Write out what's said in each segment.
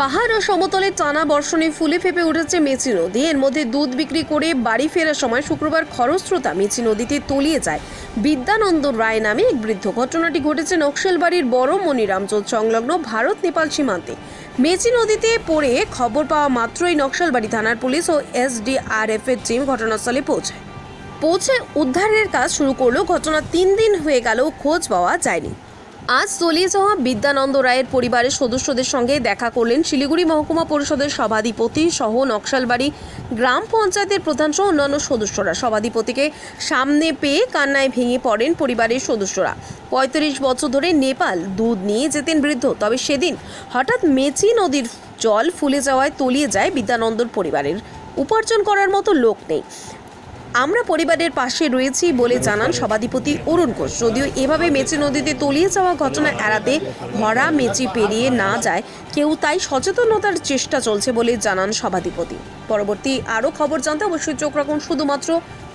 পাহাড় ও সমতলে টানা বর্ষণে ফুলে ফেপে উঠেছে মেচি নদী। এর মধ্যে দুধ বিক্রি করে বাড়ি ফেরার সময় শুক্রবার খরস্রোতা মেচি নদীতে তলিয়ে যায়। বিদ্যানন্দ রায় নামে এক বৃদ্ধ। ঘটনাটি ঘটেছে নকশালবাড়ির বড় মনিরামচোদ সংলগ্ন ভারত নেপাল সীমান্তে। মেচি নদীতে পড়ে খবর পাওয়া মাত্রই নকশালবাড়ি থানার পুলিশ ও এসডিআরএফ এর টিম ঘটনাস্থলে পৌঁছায়। পৌঁছে উদ্ধারের কাজ শুরু করলেও ঘটনা তিন দিন হয়ে গেলেও খোঁজ পাওয়া যায়নি। আজ তলিয়ে যাওয়া বিদ্যানন্দ রায়ের পরিবারের সদস্যদের সঙ্গে দেখা করলেন শিলিগুড়ি মহকুমা পরিষদের সভাধিপতি সহ নকশালবাড়ি গ্রাম পঞ্চায়েতের প্রধান সহ অন্যান্য সদস্যরা। সভাধিপতিকে সামনে পেয়ে কান্নায় ভেঙে পড়েন পরিবারের সদস্যরা। পঁয়ত্রিশ বছর ধরে নেপাল দুধ নিয়ে যেতেন বৃদ্ধ, তবে সেদিন হঠাৎ মেচি নদীর জল ফুলে যাওয়ায় তলিয়ে যায় বিদ্যানন্দর পরিবারের। উপার্জন করার মতো লোক নেই। আমরা পরিবারের পাশে রয়েছি বলে জানান সভাধিপতি অরুণ ঘোষ যদিও এভাবে মেচি নদীতে তলিয়ে যাওয়া ঘটনা এড়াতে ভরা মেচি পেরিয়ে না যায় কেউ তাই সচেতনতার চেষ্টা চলছে বলে জানান সভাধিপতি পরবর্তী আরও খবর জানতে অবশ্যই চোখ রাখুন শুধুমাত্র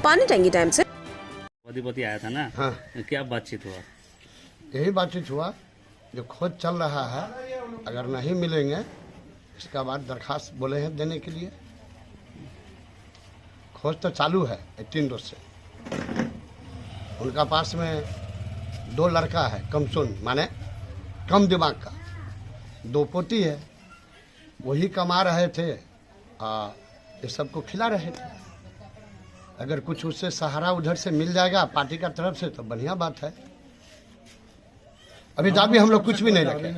পানি ট্যাঙ্গি টাইমসে अधिपति आया था ना हाँ क्या बातचीत हुआ यही बातचीत हुआ जो खोज चल रहा है अगर नहीं मिलेंगे इसका बाद दरखास्त बोले हैं देने के लिए खोज तो चालू है तीन रोज से। उनका पास में दो लड़का है कम सुन माने कम दिमाग का। दो पोती है वही कमा रहे थे आ, ये सबको खिला रहे थे। अगर कुछ उससे सहारा उधर से मिल जाएगा पार्टी का तरफ़ से तो बढ़िया बात है। अभी दाबी हम लोग कुछ भी नहीं रखे।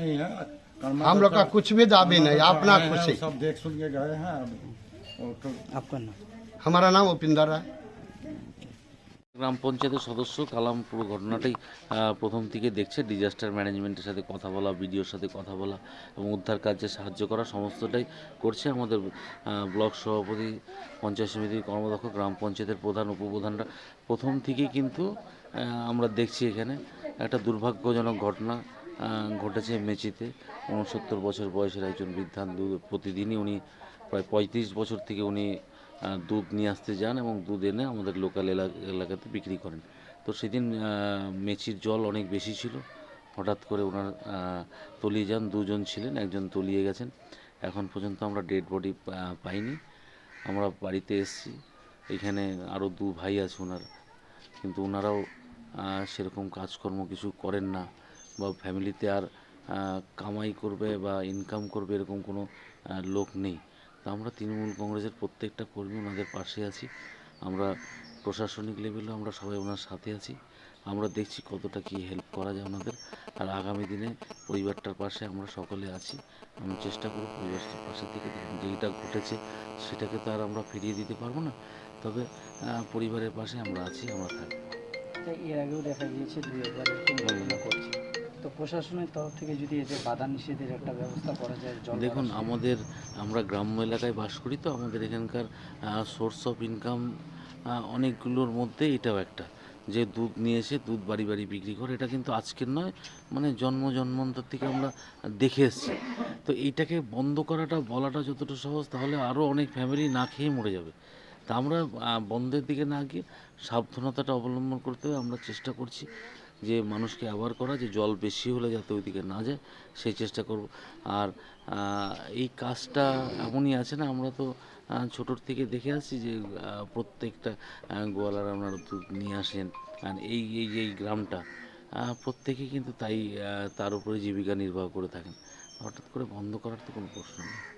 हम लोग का कुछ भी दाबी नहीं अपना खुशी। सब देख सुन के गए हैं तो आपका नाम? हमारा नाम उपिंदर राय গ্রাম পঞ্চায়েতের সদস্য কালাম পুরো ঘটনাটাই আহ, প্রথম থেকে দেখছে ডিজাস্টার ম্যানেজমেন্টের সাথে কথা বলা বিডিওর সাথে কথা বলা এবং উদ্ধার কাজে সাহায্য করা সমস্তটাই করছে আমাদের আহ, ব্লক সভাপতি পঞ্চায়েত সমিতির কর্মদক্ষ গ্রাম পঞ্চায়েতের প্রধান উপপ্রধানরা প্রথম থেকেই কিন্তু আহ, আমরা দেখছি এখানে একটা দুর্ভাগ্যজনক ঘটনা আহ, ঘটেছে মেচিতে উনসত্তর বছর বয়সের একজন বৃদ্ধা দু- প্রতিদিনই উনি প্রায় পঁয়ত্রিশ বছর থেকে উনি আহ, দুধ নিয়ে আসতে যান এবং দুধ এনে আমাদের লোকাল এলাকাতে বিক্রি করেন। তো সেদিন মেচির জল অনেক বেশি ছিল। হঠাৎ করে ওনার তলিয়ে যান, দুজন ছিলেন, একজন তলিয়ে গেছেন। এখন পর্যন্ত আমরা ডেড বডি পাইনি। আমরা বাড়িতে এসেছি। এখানে আরও দু ভাই আছে ওনার। কিন্তু ওনারাও সেরকম কাজকর্ম কিছু করেন না বা ফ্যামিলিতে আর কামাই করবে বা ইনকাম করবে এরকম কোনো লোক নেই। তা আমরা তৃণমূল কংগ্রেসের প্রত্যেকটা কর্মী ওনাদের পাশে আছি। আমরা প্রশাসনিক লেভেলে আমরা সবাই ওনার সাথে আছি। আমরা দেখছি কতটা কি হেল্প করা যায় ওনাদের। আর আগামী দিনে পরিবারটার পাশে আমরা সকলে আছি। আমরা চেষ্টা করব পরিবারটার পাশে থেকে যেটা ঘটেছে সেটাকে তো আর আমরা ফিরিয়ে দিতে পারব না। তবে পরিবারের পাশে আমরা আছি, আমরা থাকব। এর আগেও দেখা গিয়েছে একবার করছে তো প্রশাসনের তরফ থেকে যদি এদের বাধা নিষেধের একটা ব্যবস্থা করা যায় দেখুন আমাদের আমরা গ্রাম্য এলাকায় বাস করি তো আমাদের এখানকার সোর্স অফ ইনকাম অনেকগুলোর মধ্যে এটাও একটা। যে দুধ নিয়ে এসে দুধ বাড়ি বাড়ি বিক্রি করে এটা কিন্তু আজকের নয় মানে জন্ম জন্মান্তর থেকে আমরা দেখে এসেছি। তো এইটাকে বন্ধ করাটা বলাটা যতটা সহজ তাহলে আরও অনেক ফ্যামিলি না খেয়ে মরে যাবে। তা আমরা বন্ধের দিকে না গিয়ে সাবধানতাটা অবলম্বন করতে আমরা চেষ্টা করছি। যে মানুষকে অ্যাওয়ার করা, যে জল বেশি হলে যাতে ওইদিকে না যায়, সেই চেষ্টা করব। আর এই কাজটা এমনই আছে না, আমরা তো ছোটোর থেকে দেখে আসছি যে প্রত্যেকটা গোয়ালার আপনারা দুধ নিয়ে আসেন। আর এই এই এই গ্রামটা প্রত্যেকেই কিন্তু তাই তার উপরে জীবিকা নির্বাহ করে থাকেন। হঠাৎ করে বন্ধ করার তো কোনো প্রশ্ন নেই।